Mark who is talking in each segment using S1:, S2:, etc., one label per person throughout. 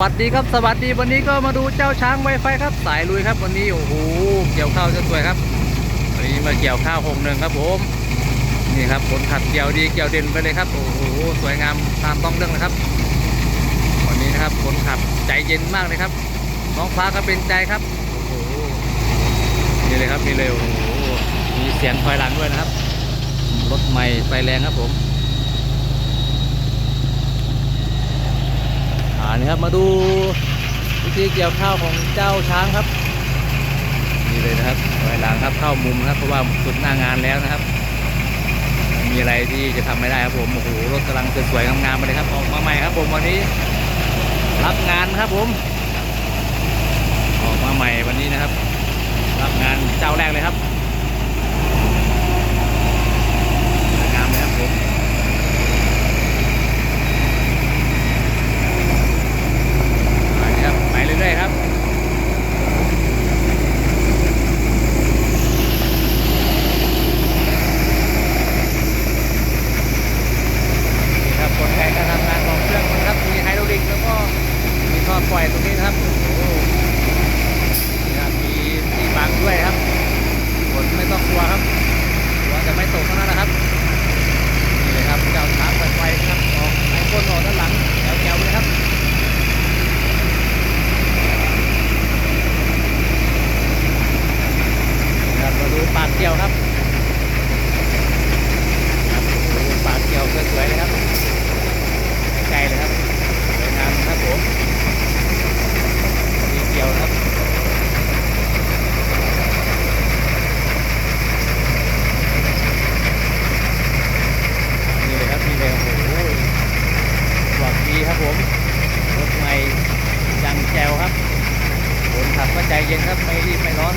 S1: สวัสดีครับสวัสดีวันนี้ก็มาดูเจ้าช้างไวไฟครับ สายลุยครับ วันนี้โอ้โหเกี่ยวข้าวจะสวยครับวันนี้มาเกี่ยวข้าวหงหนึ่งครับผมนี่ครับผลขัดเกี่ยวดีเกี่ยวเด่นไปเลยครับโอ้โหสวยงามตามต้องเรื่องนะครับ วันนี้นะครับผลขัดใจเย็นมากเลยครับน้องฟ้าก็เป็นใจครับโอ้โหนี่เลยครับนี่เลยโอ้โหมีเสียงถอยหลังด้วยนะครับรถใหม่ไฟแรงครับผมานี่ครับมาดูวิธีเกี่ยวข้าวของเจ้าช้างครับนี่เลยนะครับถอยหลังครับเข้ามุมนะครับเพราะว่าสุดหน้างานแล้วนะครับมีอะไรที่จะทำไม่ได้ครับผมโอ้โหรถกำลังสวยๆงามๆมาเลยครับออกมาใหม่ครับ ผมวันนี้ รับงานครับผม ออกมาใหม่วันนี้นะครับ รับงานเจ้าแรกเลยครับสวยงามเลยครับผม ไปครับไปเรื่อยๆครับนี่ครับกลไกการทำงานของเครื่องมันครับมีไฮดรอลิกแล้วก็มีท่อปล่อยตรงนี้นะครับโอ้โหนี่ครับมีที่บังด้วยครับฝนไม่ต้องกลัวครับกลัวจะไม่ตกเท่านั้นนะครับนี่เลยครับเจ้าช้างไฟไฟครับออกไอ้ก้นออกด้านหลังแถวๆเลยครับ ครับมาดูปากเกี่ยว ครับครับโอ้โหปาเกี่ยวสวยๆเลยครับใกลเลยครับสวยงามครับผมมีเกี่ยวครับนี่เลยครับนี่เลยโอ้โหหวังดีครับผมรถใหม่ยังแจวครับคนขับก็ใจเย็นครับไม่รีบไม่ร้อน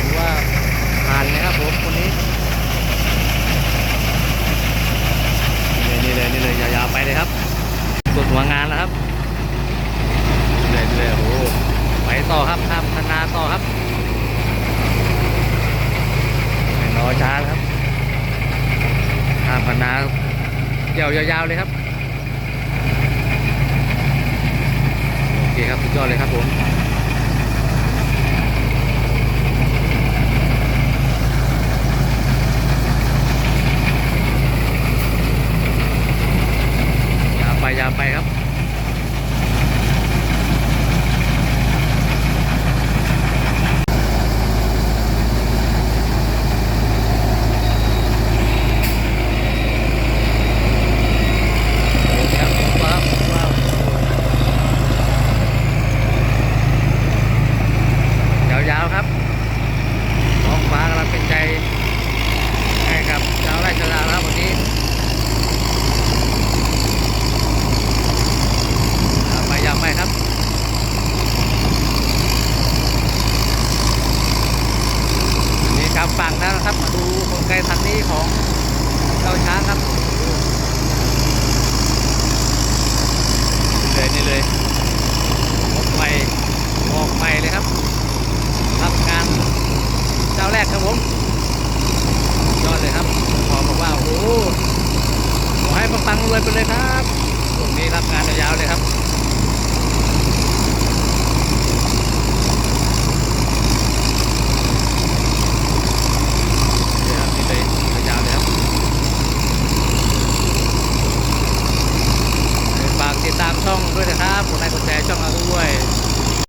S1: ถือว่า ผ่านเลยครับผมคนนี้นี่เลยนี่เลยนี่เลยยาวๆไปเลยครับสุดหัวงานแล้วครับเลยเลยโอ้ไปต่อครับข้ามคณาต่อครับไม่รอช้าครับข้ามคณาเกี่ยวยาวๆเลยครับโอเคครับสุดยอดเลยครับผม ยาวไปยาวไปครับ โอเคครับว้าวว้าว ยาวๆครับท้องฟ้ากำลังเป็นใจให้กับชาวไร่ชาวนาครับวันนี้ ยาวไปยาวไปครับอันนี้กำฝั่งแล้วนะครับ มาดูกลไกทันนี้ของ เราช้างครับเลยนี่เลยออกใหม่ออกใหม่เลยครับรับงานเจ้าแรกครับผมยอดเลยครับขอบอกว่าโอ้โหขอให้ปังๆรวยไปเลยครับตรงนี้รับงานยาวๆเลยครับ plane.